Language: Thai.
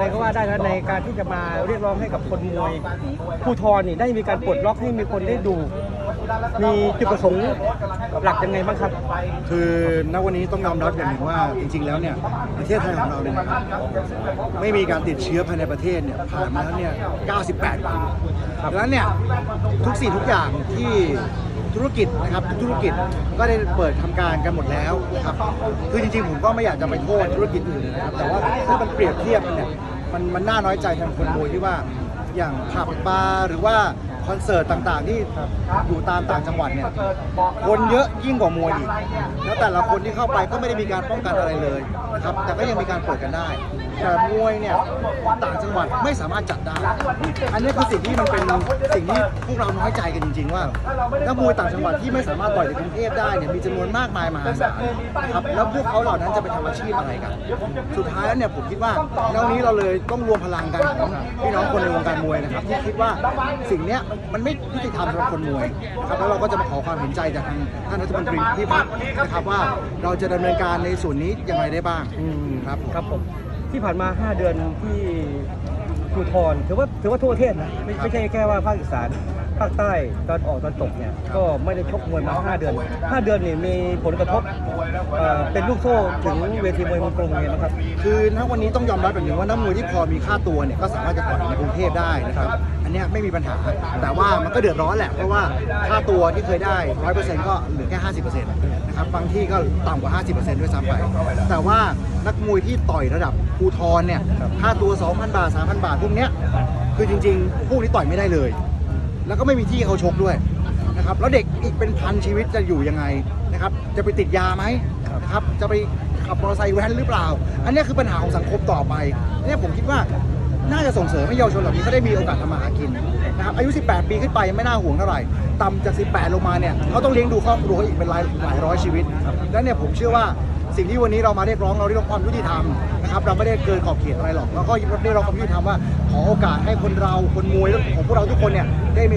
อะไรก็ว่าได้นะในการที่จะมาเรียกร้องให้กับคนมวยผู้ทรนี่ได้มีการปลดล็อกให้มีคนได้ดู มีจุดประสงค์หลักยังไงบ้างครับ คือณวันนี้ต้องยอมรับอย่างหนึ่งว่าจริง ๆ แล้วเนี่ยประเทศไทยของเราเนี่ยนะครับไม่มีการติดเชื้อภายในประเทศเนี่ยผ่านมาแล้วเนี่ย98วันดังนั้นเนี่ยทุกสิ่งทุกอย่างที่ธุรกิจนะครับทุกธุรกิจก็ได้เปิดทำการกันหมดแล้วนะครับคือจริงๆ ผมก็ไม่อยากจะไปโทษธุรกิจอื่นนะครับแต่ว่าถ้ามันเปรียบเทียบกันเนี่ย มันมันน่าน้อยใจแทนคนมวยที่ว่าอย่างผับบาร์หรือว่า คอนเสิร์ตต่างๆ ที่อยู่ตามต่างจังหวัดเนี่ยคนเยอะยิ่งกว่ามวยอีกแล้วแต่ละคนที่เข้าไปก็ไม่ได้มีการป้องกันอะไรเลยนะครับแต่ก็ยังมีการเปิดกันได้ แต่มวยเนี่ยต่างจังหวัดไม่สามารถจัดได้ อันนี้คือสิ่งที่มันเป็นสิ่งที่พวกเราน้อยใจกันจริง ๆ ว่านักมวยต่างจังหวัดที่ไม่สามารถต่อยในกรุงเทพได้เนี่ยมีจำนวนมากมายมหาศาลนะครับแล้วพวกเขาเหล่านั้นจะไปทำอาชีพอะไรกัน สุดท้ายแล้วเนี่ยผมคิดว่าแนวนี้เราเลยต้องรวมพลังกันของพี่น้องคนในวงการมวยนะครับที่คิดว่าสิ่งเนี้ยมันไม่ยุติธรรมสำหรับคนมวยนะครับแล้วเราก็จะมาขอความเห็นใจจากทางท่านรัฐมนตรีที่พักนะครับว่าเราจะดำเนินการในส่วนนี้ยังไงได้บ้างอืมครับผม ครับผมที่ผ่านมา 5 เดือนที่ภูทรถือว่าถือว่าทั่วประเทศนะไม่ไม่ใช่แค่ว่าภาคอีสาน ภาคใต้ตอนออกตอนตกเนี่ยก็ไม่ได้ชกมวยมา 5 เดือน 5 เดือนนี่มีผลกระทบเอ่อเป็นลูกโซ่ถึงเวทีมวยเมืองกรุงเลยนะครับ คือณวันนี้ต้องยอมรับแบบหนึงว่านักมวยที่พอมีค่าตัวเนี่ยก็สามารถจะต่อยในกรุงเทพได้นะครับ อันเนี้ยไม่มีปัญหา แต่ว่ามันก็เดือดร้อนแหละ เพราะว่าค่าตัวที่เคยได้ 100%ก็เหลือแค่ 50%นะครับ บางที่ก็ต่ำกว่า 50%ด้วยซ้ำไป แต่ว่านักมวยที่ต่อยระดับภูทรเนี่ย ค่าตัว 2,000 บาท 3,000 บาทพวกเนี้ย คือจริงๆ พวกนี้ต่อยไม่ได้เลย แล้วก็ไม่มีที่ให้เขาชกด้วยนะครับแล้วเด็กอีกเป็นพันชีวิตจะอยู่ยังไงนะครับจะไปติดยาไหมนะครับจะไปขับมอเตอร์ไซค์แว้นหรือเปล่า อันเนี้ยคือปัญหาของสังคมต่อไปอันเนี้ยผมคิดว่าน่าจะส่งเสริมให้เยาวชนเหล่านี้เขาได้มีโอกาสทำมาหากินนะครับอายุ 18 ปีขึ้นไปไม่น่าห่วงเท่าไหร่ต่ำจาก 18 ลงมาเนี่ยเขาต้องเลี้ยงดูครอบครัวเขาอีกเป็นหลายหลายร้อยชีวิต แล้วเนี่ยผมเชื่อว่า สิ่งที่วันนี้เรามาเรียกร้องเราเรียกร้องความยุติธรรมนะครับเราไม่ได้เกินขอบเขตอะไรหรอกแล้วก็เรียกร้องความยุติธรรมว่าขอโอกาสให้คนเราคนมวยของพวกเราทุกคนเนี่ยได้มี